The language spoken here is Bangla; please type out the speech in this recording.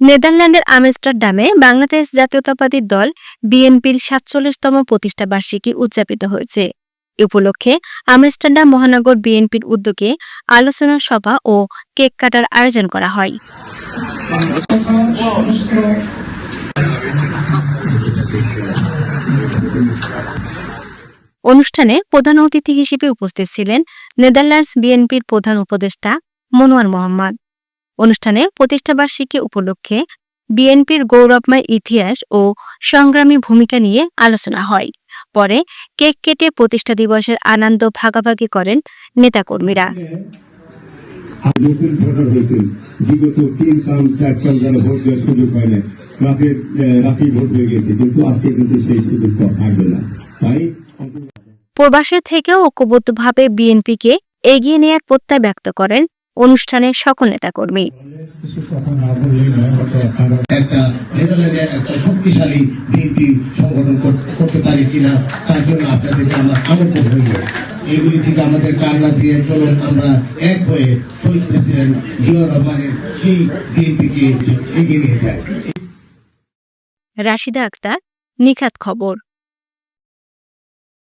নেদারল্যান্ডের আমস্টারডামে বাংলাদেশ জাতীয়তাবাদী দল বিএনপির সাতচল্লিশতম প্রতিষ্ঠা বার্ষিকী উদযাপিত হয়েছে। এ উপলক্ষে আমস্টারডাম মহানগর বিএনপির উদ্যোগে আলোচনা সভা ও কেক কাটার আয়োজন করা হয়। অনুষ্ঠানে প্রধান অতিথি হিসেবে উপস্থিত ছিলেন নেদারল্যান্ডস বিএনপির প্রধান উপদেষ্টা মনোয়ার মোহাম্মদ। অনুষ্ঠানে প্রতিষ্ঠাবার্ষিকী উপলক্ষে বিএনপির গৌরবময় ইতিহাস ও সংগ্রামী ভূমিকা নিয়ে আলোচনা হয়। পরে কেক কেটে প্রতিষ্ঠা দিবসের আনন্দ ভাগাভাগি করেন নেতাকর্মীরা। নতুন ভোটার হয়েছেন বিগত তিন কাম চার কাম যারা ভোট দেওয়ার সুযোগ হয় না রাতে রাতেই ভোট হয়ে গেছে। কিন্তু আজকে কিন্তু সেই সুযোগ থাকবে না। তাই প্রবাসে থেকেও ঐক্যবদ্ধভাবে বিএনপিকে এগিয়ে নেয়ার প্রত্যয় ব্যক্ত করেন অনুষ্ঠানের সকল নেতাকর্মী। একটা একটা শক্তিশালী বিএনপি সংগঠন করতে পারি কিনা তার জন্য আপনাদেরকে আমার আমন্ত্রণ এগুলি থেকে আমাদের কান্না দিয়ে চলুন আমরা এক হয়ে শহীদ প্রেসিডেন্ট জিয়া রহমানের সেই বিএনপিকে এগিয়ে নিয়ে যাই। রাশিদা আক্তার নিখাত খবর।